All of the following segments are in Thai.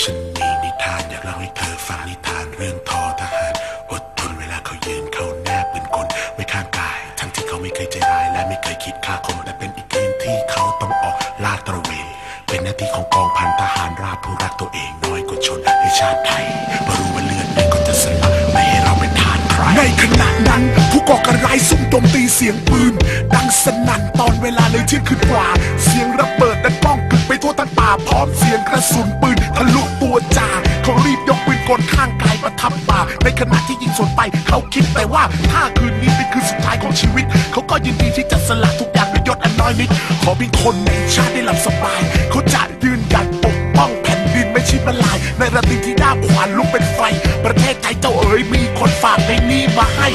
ฉันมีนิทานอยากเล่าให้เธอฟังนิทานเรื่องทอทหารอดทนเวลาเขายืนเขาแนบเป็นกลไว้ข้างกาย ทั้งที่เขาไม่เคยใจร้ายและไม่เคยคิดฆ่าคนแต่เป็นอีกเกณฑ์ที่เขาต้องออกลาดตระเวนเป็นหน้าที่ของกองพันทหารราบผู้รักตัวเองน้อยกว่าชนในชาติไทยบรรู้ว่าเลือดนี้ก็จะสละไม่ให้เราเป็นทานใครในขณะนั้นผู้ก่อการร้ายซุ่มดมตีเสียงปืน ดังสนั่นตอนเวลาเลยเที่ยงคืนกว่า เสียงระเบิดดังป้อง พร้อมเสียงกระสุนปืนทะลุตัวจ่าเขารีบยกปืนกลข้างกายประทับป่าในขณะที่ยิงสวนไปเขาคิดแต่ว่าถ้าคืนนี้เป็นคืนสุดท้ายของชีวิต เขาก็ยินดีที่จะสละทุกอย่างด้วยยศอันน้อยนิด ขอเพียงคนในชาติได้หลับสบาย เขาจะยืนหยัดปกป้องแผ่นดินไม่ชิบละลาย ในระตีที่ด้าขวานลุกเป็นไฟ ประเทศไทยเจ้าเอ๋ยมีคนฝากในนี้มาให้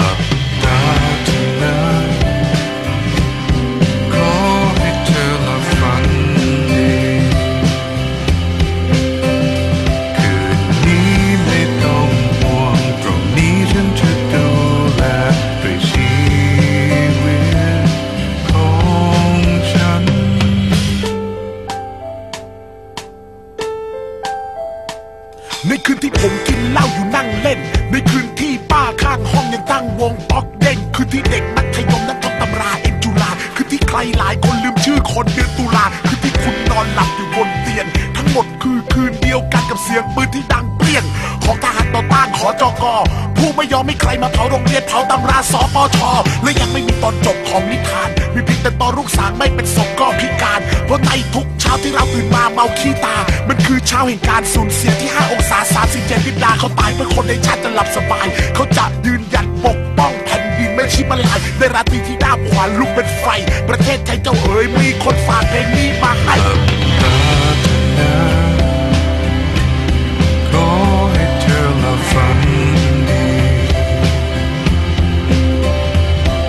ในคืนที่ผมกินเหล้าอยู่นั่งเล่น ในคืนที่ป้าข้างห้องยังตั้งวงป๊อกเด้งคืนที่เด็กมัธยมนั่งท่องตำราเอ็นจุฬาคืนที่ใครหลายคนลืมชื่อคนเดือนตุลาคืนที่คุณนอนหลับอยู่บนเตียงทั้งหมดคือคืนเดียวกันกับเสียงปืนที่ดังเปรี้ยง ของทหารต่อต้านขอจอกอผู้ไม่ยอมให้ใครมาเผาโรงเรียนเผาตำราสปชและยังไม่มีตอนจบของนิทานมีเพียงแต่ตอนลูกสางไม่เป็นศพก็พิการเพราะในทุก ช้าที่เราตื่นมาเมาขี้ตา มันคือเช้าแห่งการสูญเสียที่ 5 องศาสามสิบเจ็ดวิลาเขาตายเพื่อคนในชาติจะหลับสบาย เขาจะยืนหยัดปกป้องแผ่นดินไม่ชิบาลายในราตรีที่ด้าขวานลุกเป็นไฟ ประเทศไทยเจ้าเอ๋ยมีคนฝากเพลงนี้มาให้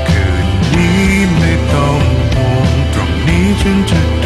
คืนนี้ไม่ต้องห่วงตรงนี้ฉันจะ